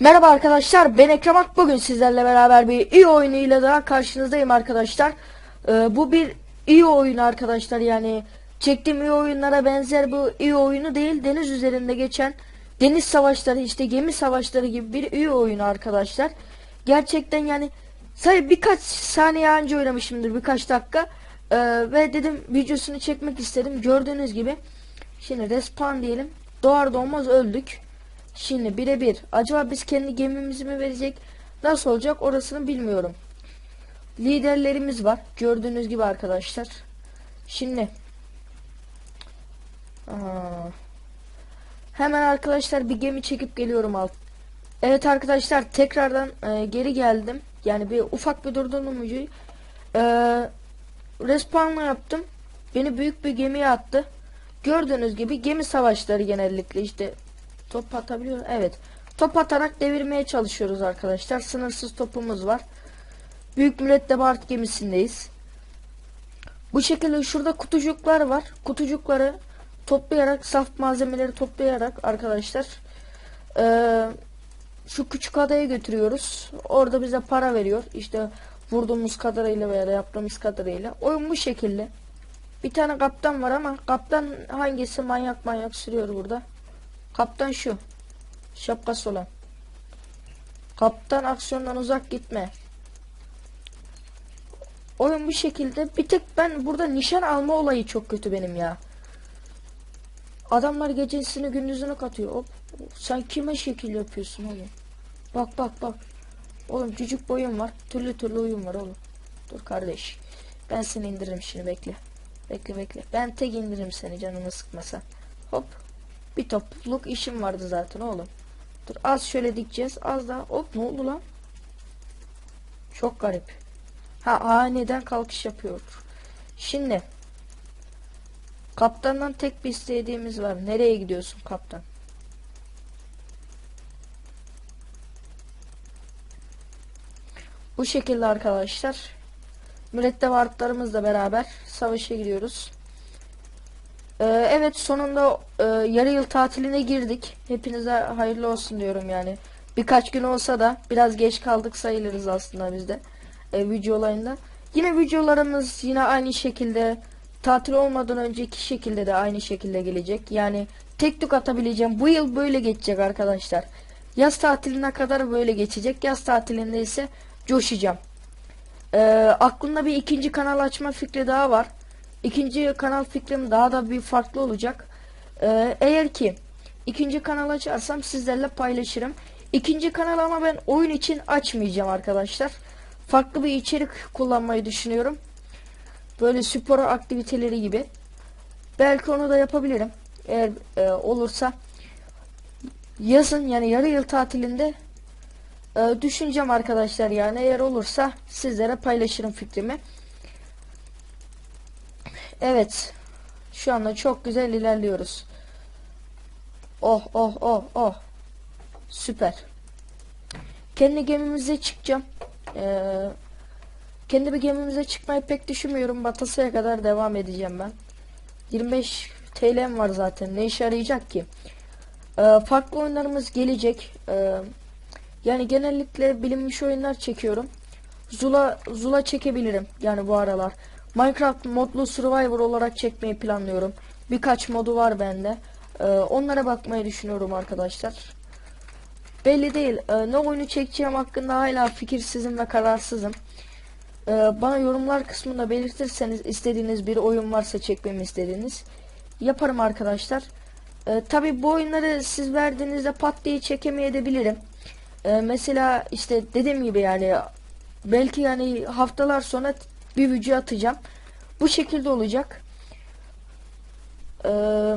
Merhaba arkadaşlar ben Ekrem Ak bugün sizlerle beraber bir iyi oyunuyla daha karşınızdayım arkadaşlar. Ee, bu bir iyi oyun arkadaşlar yani çektiğim iyi oyunlara benzer bu iyi oyunu değil deniz üzerinde geçen deniz savaşları işte gemi savaşları gibi bir iyi oyun arkadaşlar. Gerçekten yani sadece birkaç saniye önce oynamışımdır birkaç dakika Ee, ve dedim videosunu çekmek istedim gördüğünüz gibi. Şimdi respawn diyelim doğar doğmaz öldük. Şimdi birebir. Acaba biz kendi gemimizi mi verecek? Nasıl olacak orasını bilmiyorum. Liderlerimiz var. Gördüğünüz gibi arkadaşlar. Şimdi. Aa, hemen arkadaşlar bir gemi çekip geliyorum alt. Evet arkadaşlar tekrardan e, geri geldim. Yani bir ufak bir durdurdum videoyu. E, respawn'la yaptım. Beni büyük bir gemiye attı. Gördüğünüz gibi gemi savaşları genellikle işte Top atabiliyor. Evet. Top atarak devirmeye çalışıyoruz arkadaşlar. Sınırsız topumuz var. Büyük mürettebat gemisindeyiz. Bu şekilde şurada kutucuklar var. Kutucukları toplayarak saf malzemeleri toplayarak arkadaşlar eee, şu küçük adaya götürüyoruz. Orada bize para veriyor. İşte vurduğumuz kadarıyla veya yaptığımız kadarıyla. Oyun bu şekilde. Bir tane kaptan var ama kaptan hangisi manyak manyak sürüyor burada. Kaptan şu. Şapkası olan. Kaptan aksiyondan uzak gitme. Oyun bu şekilde. Bir tek ben burada nişan alma olayı çok kötü benim ya. Adamlar gecesini gündüzünü katıyor. Hop. Sen kime şekil yapıyorsun oğlum? Bak bak bak. Oğlum cücük boyun var. Türlü türlü oyun var oğlum. Dur kardeş. Ben seni indiririm şimdi bekle. Bekle bekle. Ben tek indiririm seni canını sıkmasa. Hop. Bir topluluk işim vardı zaten oğlum. Dur az şöyle dikeceğiz. Az daha. Hop ne oldu lan? Çok garip. Ha aniden kalkış yapıyor. Şimdi. Kaptandan tek bir istediğimiz var. Nereye gidiyorsun kaptan? Bu şekilde arkadaşlar. Mürettebatlarımızla beraber savaşa gidiyoruz. Ee, evet sonunda e, yarı yıl tatiline girdik. Hepinize hayırlı olsun diyorum yani. Birkaç gün olsa da biraz geç kaldık sayılırız aslında bizde. E, video. Yine videolarımız yine aynı şekilde tatil olmadan önceki şekilde de aynı şekilde gelecek. Yani tek tük atabileceğim. Bu yıl böyle geçecek arkadaşlar. Yaz tatiline kadar böyle geçecek. Yaz tatilinde ise coşacağım. Ee, aklımda bir ikinci kanal açma fikri daha var. İkinci kanal fikrim daha da bir farklı olacak. Ee, eğer ki ikinci kanal açarsam sizlerle paylaşırım. İkinci kanal ama ben oyun için açmayacağım arkadaşlar. Farklı bir içerik kullanmayı düşünüyorum. Böyle spor aktiviteleri gibi. Belki onu da yapabilirim. Eğer e, olursa yazın yani yarı yıl tatilinde e, düşüneceğim arkadaşlar yani eğer olursa sizlere paylaşırım fikrimi. Evet. Şu anda çok güzel ilerliyoruz. Oh oh oh oh. Süper. Kendi gemimize çıkacağım. Ee, kendi bir gemimize çıkmayı pek düşünmüyorum. Batasıya kadar devam edeceğim ben. 25 TL'm var zaten. Ne işe yarayacak ki? Ee, farklı oyunlarımız gelecek. Ee, yani genellikle bilinmiş oyunlar çekiyorum. Zula Zula çekebilirim. Yani bu aralar. Minecraft modlu Survivor olarak çekmeyi planlıyorum. Birkaç modu var bende. Ee, onlara bakmayı düşünüyorum arkadaşlar. Belli değil. Ee, ne oyunu çekeceğim hakkında hala fikirsizim ve kararsızım. Ee, bana yorumlar kısmında belirtirseniz istediğiniz bir oyun varsa çekmemi istediğiniz yaparım arkadaşlar. Ee, Tabi bu oyunları siz verdiğinizde pat diye çekemeyebilirim. Ee, mesela işte dediğim gibi yani belki yani haftalar sonra bir video atacağım. Bu şekilde olacak. Ee,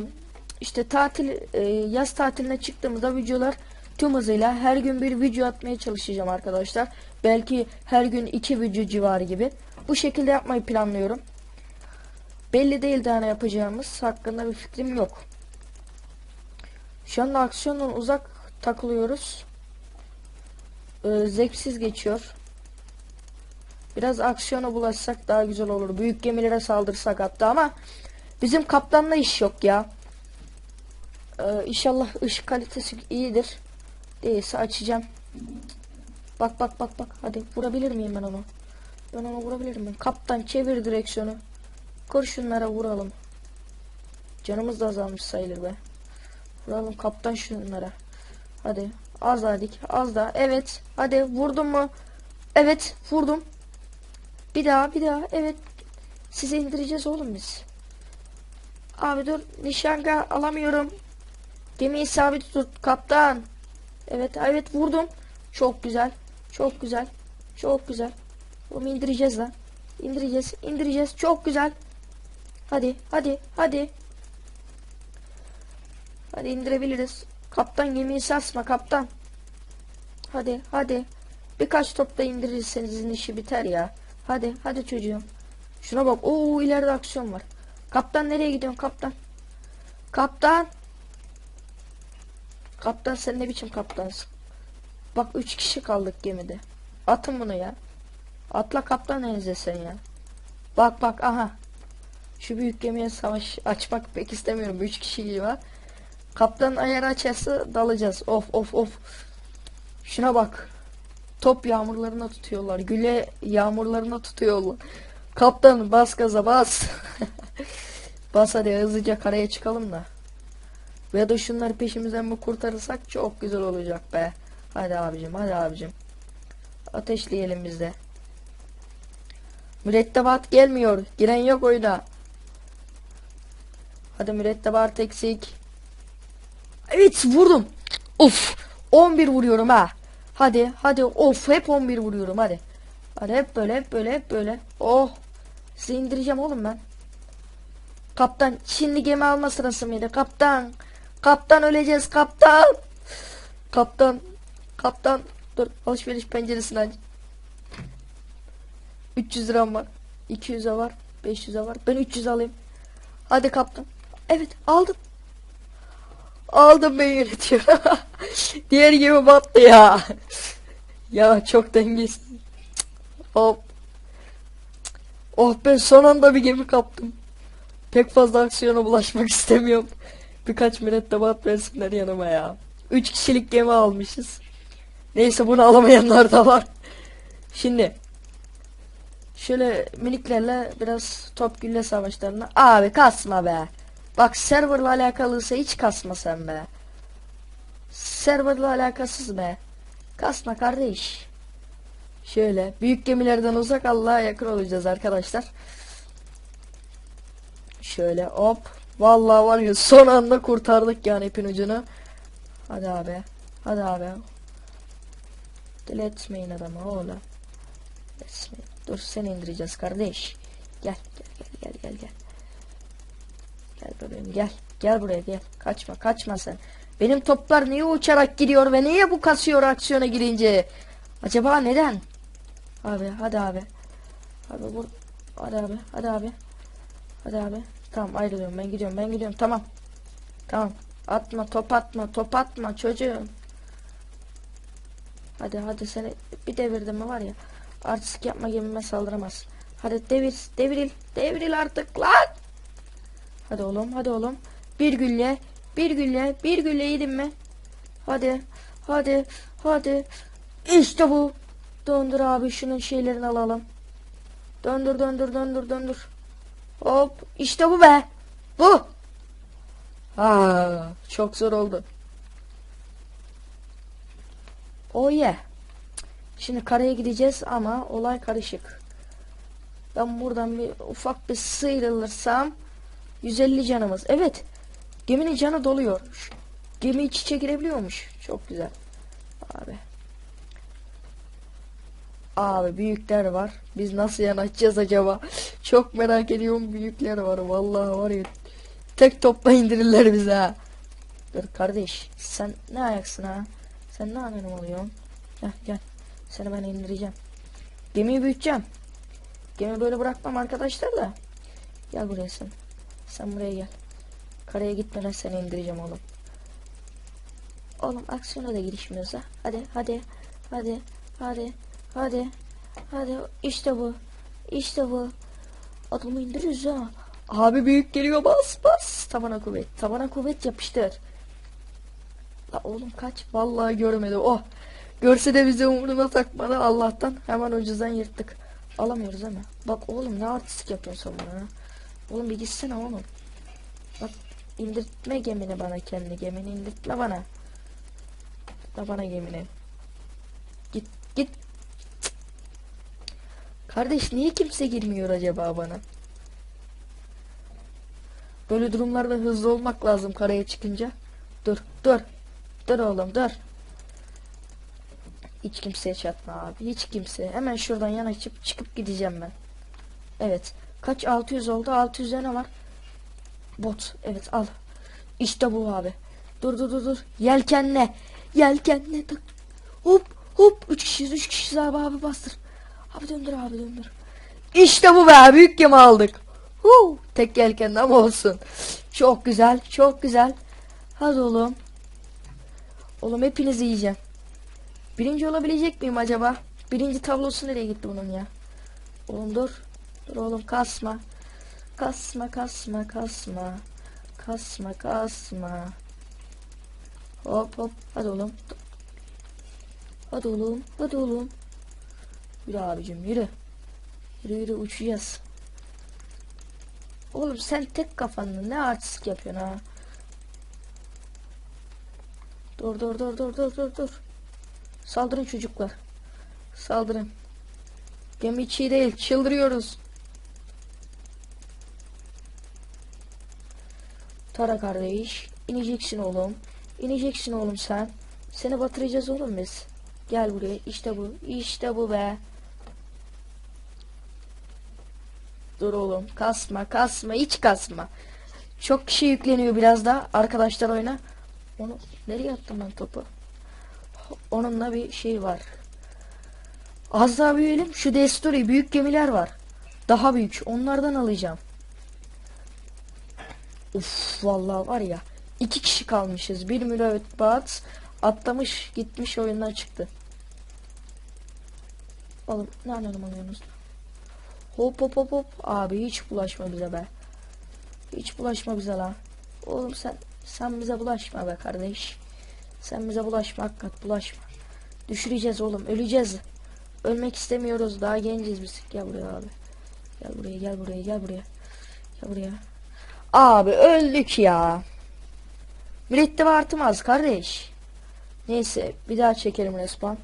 işte tatil e, yaz tatiline çıktığımızda videolar tüm hızıyla her gün bir video atmaya çalışacağım arkadaşlar. Belki her gün iki video civarı gibi. Bu şekilde yapmayı planlıyorum. Belli değil daha ne yapacağımız hakkında bir fikrim yok. Şu anda aksiyondan uzak takılıyoruz. Ee, zevksiz geçiyor. Biraz aksiyona bulaşsak daha güzel olur. Büyük gemilere saldırsak hatta ama bizim kaptanla iş yok ya. Ee, inşallah ışık kalitesi iyidir. Değilse açacağım. Bak bak bak bak. Hadi vurabilir miyim ben onu? Ben onu vurabilir miyim? Kaptan çevir direksiyonu. Kurşunlara vuralım. Canımız da azalmış sayılır be. Vuralım kaptan şunlara. Hadi. Az daha dik. Az daha. Evet. Hadi vurdum mu? Evet. Vurdum. Bir daha bir daha. Evet. Size indireceğiz oğlum biz. Abi dur. Nişanga alamıyorum. Gemiyi sabit tut kaptan. Evet evet vurdum. Çok güzel. Çok güzel. Çok güzel. Onu indireceğiz lan. İndireceğiz. indireceğiz. Çok güzel. Hadi hadi hadi. Hadi indirebiliriz. Kaptan gemiyi sarsma kaptan. Hadi hadi. Birkaç topta indirirseniz işi biter ya. Hadi hadi çocuğum. Şuna bak. Oo ileride aksiyon var. Kaptan nereye gidiyorsun kaptan? Kaptan. Kaptan sen ne biçim kaptansın? Bak üç kişi kaldık gemide. Atın bunu ya. Atla kaptan sen ya. Bak bak aha. Şu büyük gemiye savaş açmak pek istemiyorum. Üç kişi var. Kaptan ayar açarsa dalacağız. Of of of. Şuna bak. Top yağmurlarına tutuyorlar. Güle yağmurlarına tutuyorlar. Kaptan bas gaza bas. bas hadi hızlıca karaya çıkalım da. Ve da şunları peşimizden mi kurtarırsak çok güzel olacak be. Hadi abicim hadi abicim. Ateşleyelim biz de. Mürettebat gelmiyor. Giren yok oyuna. Hadi mürettebat eksik. Evet vurdum. Of. 11 vuruyorum ha. Hadi hadi of hep 11 vuruyorum hadi. Hadi hep böyle hep böyle hep böyle. Oh. Sizi indireceğim oğlum ben. Kaptan şimdi gemi alma sırası mıydı? Kaptan. Kaptan öleceğiz kaptan. Kaptan. Kaptan. Dur alışveriş penceresini aç. 300 liram var. 200'e var. 500'e var. Ben 300 alayım. Hadi kaptan. Evet aldım. Aldım ben yönetiyorum. Diğer gibi battı ya. ya çok dengesiz. Hop. Oh ben son anda bir gemi kaptım. Pek fazla aksiyona bulaşmak istemiyorum. Birkaç mürettebat versinler yanıma ya. Üç kişilik gemi almışız. Neyse bunu alamayanlar da var. Şimdi şöyle miniklerle biraz top gülle savaşlarına. Abi kasma be. Bak serverla alakalıysa hiç kasma sen be. Serverla alakasız be. Kasma kardeş. Şöyle büyük gemilerden uzak Allah'a yakın olacağız arkadaşlar. Şöyle hop. Vallahi var ya son anda kurtardık yani ipin ucunu. Hadi abi. Hadi abi. Diletmeyin adamı oğlum. Dur seni indireceğiz kardeş. Gel gel gel gel gel gel. Gel bebeğim gel. Gel buraya gel. Kaçma kaçma sen. Benim toplar niye uçarak gidiyor ve niye bu kasıyor aksiyona girince? Acaba neden? Abi hadi abi. Abi vur. Hadi abi hadi abi. Hadi abi. Tamam ayrılıyorum ben gidiyorum ben gidiyorum tamam. Tamam. Atma top atma top atma çocuğum. Hadi hadi seni bir devirdim mi var ya. Artistik yapma gemime saldıramaz. Hadi devir deviril deviril artık lan. Hadi oğlum hadi oğlum. Bir gülle bir gülle bir gülle yedin mi? Hadi hadi hadi. İşte bu. Döndür abi şunun şeylerini alalım. Döndür döndür döndür döndür. Hop işte bu be. Bu. Aa, çok zor oldu. Oh yeah. Şimdi karaya gideceğiz ama olay karışık. Ben buradan bir ufak bir sıyrılırsam 150 canımız. Evet. Geminin canı doluyor. Şu Gemi iç içe. Çok güzel. Abi. Abi büyükler var. Biz nasıl yanaşacağız acaba? Çok merak ediyorum büyükler var. Vallahi var ya. Tek topla indirirler bize. Dur kardeş. Sen ne ayaksın ha? Sen ne anlamı oluyorsun? Gel gel. Seni ben indireceğim. Gemiyi büyüteceğim. Gemi böyle bırakmam arkadaşlar da. Gel buraya sen. Sen buraya gel. Karaya gitmeden seni indireceğim oğlum. Oğlum aksiyona da girişmiyoruz ha. Hadi hadi. Hadi. Hadi. Hadi. Hadi. İşte bu. İşte bu. Adamı indiririz ha. Abi büyük geliyor bas bas. Tabana kuvvet. Tabana kuvvet yapıştır. La oğlum kaç. Vallahi görmedi. Oh. Görse de bizi umuruna takmadı Allah'tan. Hemen ucuzdan yırttık. Alamıyoruz ama. Bak oğlum ne artistik yapıyorsun sen bana. Oğlum bir gitsene oğlum. Bak indirtme gemini bana kendi gemini indirtme bana. Da bana gemini. Git git. Kardeş niye kimse girmiyor acaba bana? Böyle durumlarda hızlı olmak lazım karaya çıkınca. Dur dur. Dur oğlum dur. Hiç kimseye çatma abi. Hiç kimse. Hemen şuradan yanaşıp çıkıp gideceğim ben. Evet. Kaç 600 oldu? 600'e ne var? Bot. Evet al. İşte bu abi. Dur dur dur dur. Yelkenle. Yelkenle. Tak. Hop hop. 3 kişiyiz 3 kişiyiz abi abi bastır. Abi döndür abi döndür. İşte bu be. Büyük gemi aldık. Huu. Tek yelkenle ama olsun. Çok güzel. Çok güzel. Hadi oğlum. Oğlum hepinizi yiyeceğim. Birinci olabilecek miyim acaba? Birinci tablosu nereye gitti bunun ya? Oğlum dur. Dur oğlum kasma. Kasma kasma kasma. Kasma kasma. Hop hop. Hadi oğlum. Hadi oğlum. Hadi oğlum. Yürü abicim yürü. Yürü yürü uçacağız. Oğlum sen tek kafanla ne artistik yapıyorsun ha? Dur dur dur dur dur dur dur. Saldırın çocuklar. Saldırın. Gemi içi değil çıldırıyoruz. Tara kardeş. ineceksin oğlum. İneceksin oğlum sen. Seni batıracağız oğlum biz. Gel buraya. İşte bu. İşte bu be. Dur oğlum. Kasma kasma. Hiç kasma. Çok kişi yükleniyor biraz da. Arkadaşlar oyna. Onu nereye attım ben topu? Onunla bir şey var. Az daha büyüyelim. Şu Destori büyük gemiler var. Daha büyük. Onlardan alacağım. Uf vallahi var ya. iki kişi kalmışız. Bir mürettebat atlamış gitmiş oyundan çıktı. Oğlum nereden alıyorsunuz? Hop hop hop hop. Abi hiç bulaşma bize be. Hiç bulaşma bize la. Oğlum sen sen bize bulaşma be kardeş. Sen bize bulaşma hakikat bulaşma. Düşüreceğiz oğlum öleceğiz. Ölmek istemiyoruz daha genciz biz. Gel buraya abi. Gel buraya gel buraya gel buraya. Gel buraya. Abi öldük ya. Mürettebe artmaz kardeş. Neyse bir daha çekelim respawn.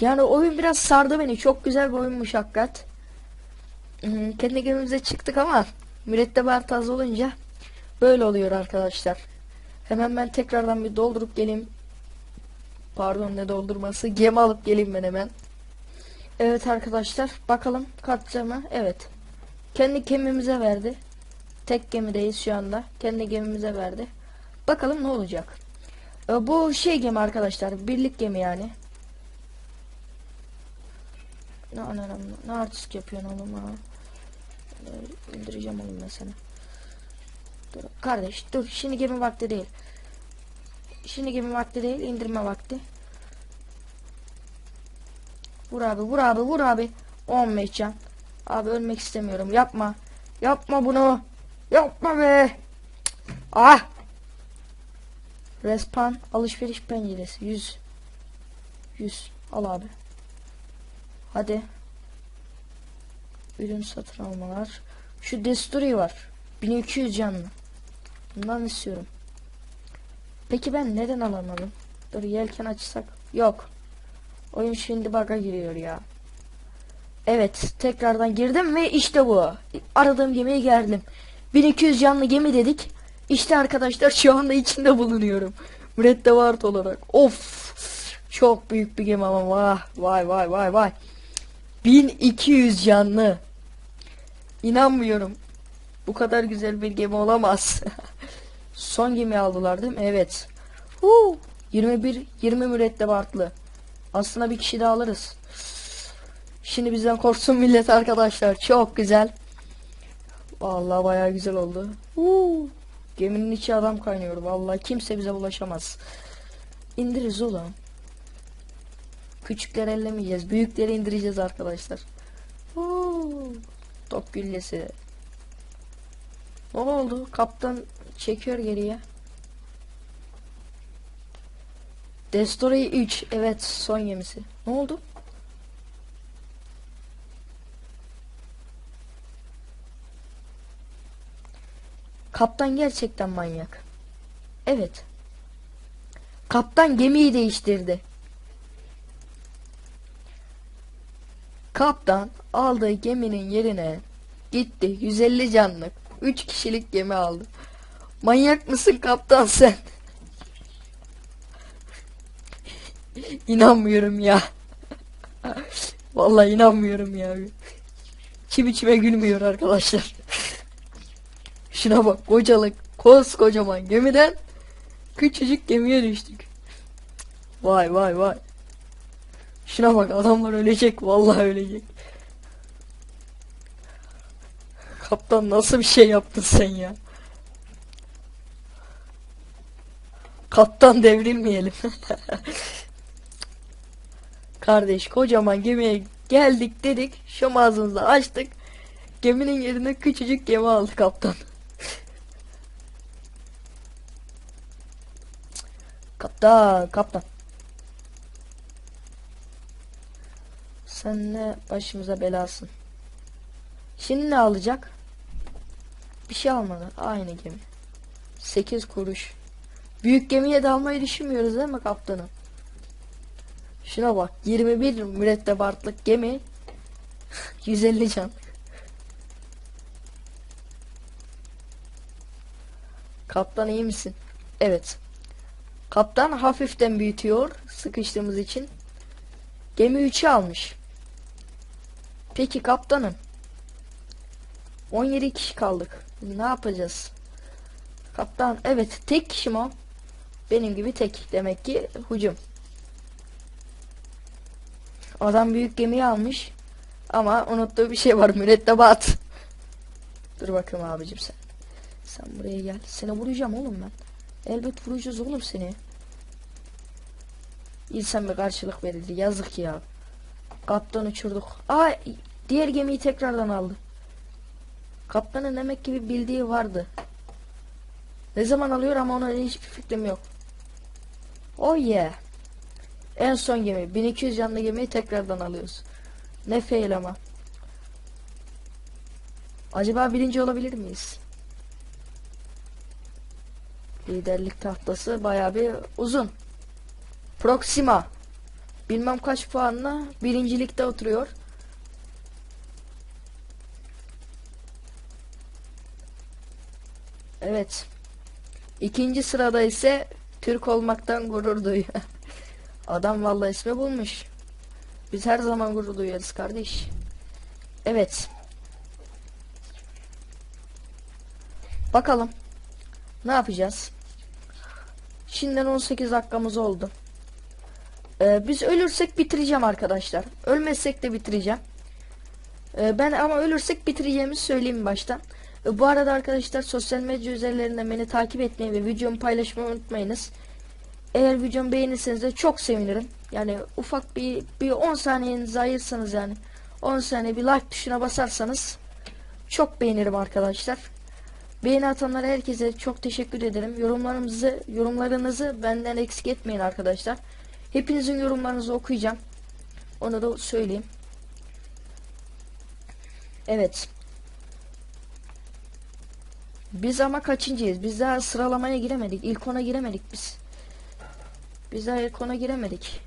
Yani oyun biraz sardı beni. Çok güzel bir oyunmuş hakikat. Kendi gemimize çıktık ama mürettebe artı az olunca böyle oluyor arkadaşlar. Hemen ben tekrardan bir doldurup geleyim. Pardon ne doldurması. Gemi alıp geleyim ben hemen. Evet arkadaşlar bakalım katacak mı? Evet. Kendi gemimize verdi. Tek gemideyiz şu anda. Kendi gemimize verdi. Bakalım ne olacak. E, bu şey gemi arkadaşlar. Birlik gemi yani. Ne ne ne, artistik yapıyorsun oğlum ha. E, indireceğim oğlum ben. Dur, kardeş dur şimdi gemi vakti değil. Şimdi gemi vakti değil indirme vakti. Vur abi vur abi vur abi. 15 can. Abi ölmek istemiyorum yapma. Yapma bunu. Yapma be. Ah. Respawn alışveriş penceresi 100. 100 al abi. Hadi. Ürün satın almalar. Şu Destroy var. 1200 canlı. Bundan istiyorum. Peki ben neden alamadım? Dur yelken açsak. Yok. Oyun şimdi bug'a giriyor ya. Evet tekrardan girdim ve işte bu. Aradığım gemiye geldim. 1200 canlı gemi dedik. İşte arkadaşlar şu anda içinde bulunuyorum. Mürettebat olarak. Of. Çok büyük bir gemi ama vah vay vay vay vay. 1200 canlı. İnanmıyorum. Bu kadar güzel bir gemi olamaz. Son gemi aldılar değil mi? Evet. Huu. 21 20 mürettebatlı. Aslında bir kişi daha alırız. Şimdi bizden korksun millet arkadaşlar. Çok güzel. Vallahi bayağı güzel oldu. Huu. Geminin içi adam kaynıyor. Vallahi kimse bize bulaşamaz. İndiririz oğlum. Küçükleri ellemeyeceğiz. Büyükleri indireceğiz arkadaşlar. Huu. Top güllesi. Ne oldu? Kaptan çekiyor geriye. Destroy 3. Evet son gemisi. Ne oldu? Kaptan gerçekten manyak. Evet. Kaptan gemiyi değiştirdi. Kaptan aldığı geminin yerine gitti 150 canlık 3 kişilik gemi aldı. Manyak mısın kaptan sen? İnanmıyorum ya. Vallahi inanmıyorum ya. İçim içime gülmüyor arkadaşlar. Şuna bak kocalık koskocaman gemiden küçücük gemiye düştük. Vay vay vay. Şuna bak adamlar ölecek vallahi ölecek. Kaptan nasıl bir şey yaptın sen ya? Kaptan devrilmeyelim. Kardeş kocaman gemiye geldik dedik. Şam ağzımızı açtık. Geminin yerine küçücük gemi aldı kaptan. Kaptan, kaptan. Sen ne başımıza belasın. Şimdi ne alacak? Bir şey almadı. Aynı gemi. 8 kuruş. Büyük gemiye de almayı düşünmüyoruz değil mi kaptanım? Şuna bak 21 mürettebatlık gemi 150 can. Kaptan iyi misin? Evet. Kaptan hafiften büyütüyor sıkıştığımız için. Gemi 3'ü almış. Peki kaptanım. 17 kişi kaldık. Ne yapacağız? Kaptan evet tek kişi o? Benim gibi tek demek ki hücum. Adam büyük gemiyi almış. Ama unuttuğu bir şey var mürettebat. Dur bakayım abicim sen. Sen buraya gel. Seni vuracağım oğlum ben. Elbet vuracağız oğlum seni. İnsan bir karşılık verildi. Yazık ya. Kaptan uçurduk. Aa diğer gemiyi tekrardan aldı. Kaptanın demek ki bir bildiği vardı. Ne zaman alıyor ama ona hiçbir fikrim yok. Oh yeah. En son gemi. 1200 canlı gemiyi tekrardan alıyoruz. Ne fail ama. Acaba birinci olabilir miyiz? Liderlik tahtası baya bir uzun. Proxima. Bilmem kaç puanla birincilikte oturuyor. Evet. İkinci sırada ise Türk olmaktan gurur duyuyor. Adam vallahi ismi bulmuş. Biz her zaman gurur duyarız kardeş. Evet. Bakalım. Ne yapacağız? Şimdiden 18 dakikamız oldu. Ee, biz ölürsek bitireceğim arkadaşlar. Ölmezsek de bitireceğim. Ee, ben ama ölürsek bitireceğimi söyleyeyim baştan. Ee, bu arada arkadaşlar sosyal medya üzerlerinden beni takip etmeyi ve videomu paylaşmayı unutmayınız. Eğer videomu beğenirseniz de çok sevinirim. Yani ufak bir bir 10 saniyenizi ayırsanız yani 10 saniye bir like tuşuna basarsanız çok beğenirim arkadaşlar. Beğeni atanlara herkese çok teşekkür ederim. Yorumlarımızı yorumlarınızı benden eksik etmeyin arkadaşlar. Hepinizin yorumlarınızı okuyacağım. Onu da söyleyeyim. Evet. Biz ama kaçıncıyız? Biz daha sıralamaya giremedik. İlk ona giremedik biz. Biz daha ilk ona giremedik.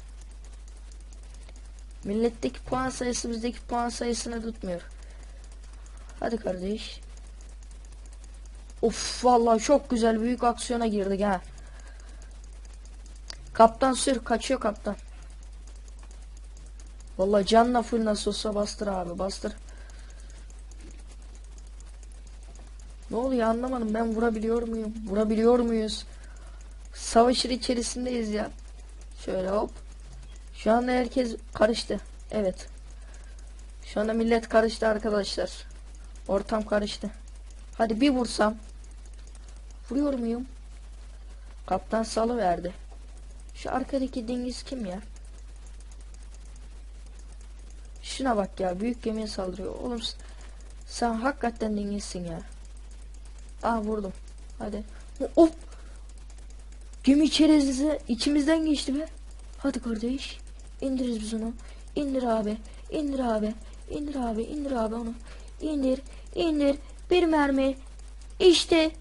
Milletteki puan sayısı bizdeki puan sayısını tutmuyor. Hadi kardeş. Of vallahi çok güzel büyük aksiyona girdik ha. Kaptan sür kaçıyor kaptan. Vallahi canla full nasıl olsa bastır abi bastır. Ne oluyor anlamadım ben vurabiliyor muyum? Vurabiliyor muyuz? Savaşır içerisindeyiz ya. Şöyle hop. Şu anda herkes karıştı. Evet. Şu anda millet karıştı arkadaşlar. Ortam karıştı. Hadi bir vursam. Vuruyor muyum? Kaptan salı verdi. Şu arkadaki dingiz kim ya? Şuna bak ya büyük gemiye saldırıyor. Oğlum sen hakikaten dingizsin ya. Ah vurdum. Hadi. Of. Gemi içerisi içimizden geçti be. Hadi kardeş. İndiririz biz onu. İndir abi. İndir abi. İndir abi. İndir abi onu. İndir. İndir. Bir mermi. İşte.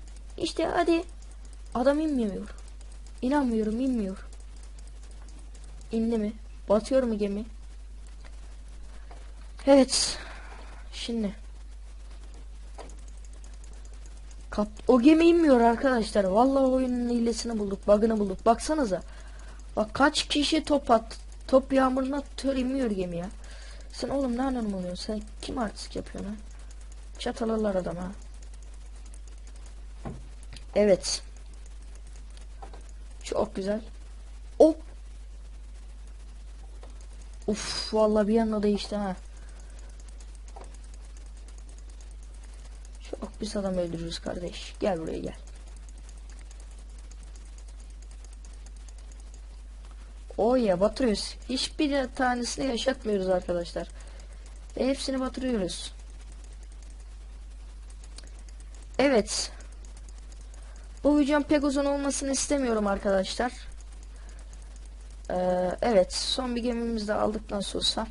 İşte hadi. Adam inmiyor. İnanmıyorum inmiyor. İndi mi? Batıyor mu gemi? Evet. Şimdi. Kap o gemi inmiyor arkadaşlar. Vallahi oyunun hilesini bulduk. Bug'ını bulduk. Baksanıza. Bak kaç kişi top at. Top yağmuruna tör inmiyor gemi ya. Sen oğlum nereden buluyorsun? Sen kim artistik yapıyorsun ha? Çatalarlar adam ha. Evet. Çok güzel. Oh. Uf vallahi bir anda değişti ha. Çok pis adam öldürürüz kardeş. Gel buraya gel. O ya batırıyoruz. Hiçbir tanesini yaşatmıyoruz arkadaşlar. Hepsini batırıyoruz. Evet. Bu videom pek uzun olmasını istemiyorum arkadaşlar. Ee, evet. Son bir gemimizi de aldık nasıl olsa.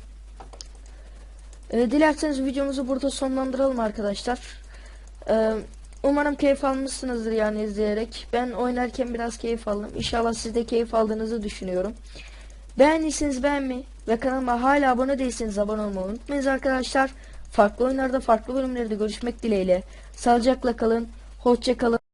Ee, dilerseniz videomuzu burada sonlandıralım arkadaşlar. Ee, umarım keyif almışsınızdır yani izleyerek. Ben oynarken biraz keyif aldım. İnşallah siz de keyif aldığınızı düşünüyorum. Beğendiyseniz beğenmeyi ve kanalıma hala abone değilseniz abone olmayı unutmayınız arkadaşlar. Farklı oyunlarda farklı bölümlerde görüşmek dileğiyle. Sağlıcakla kalın. Hoşça kalın.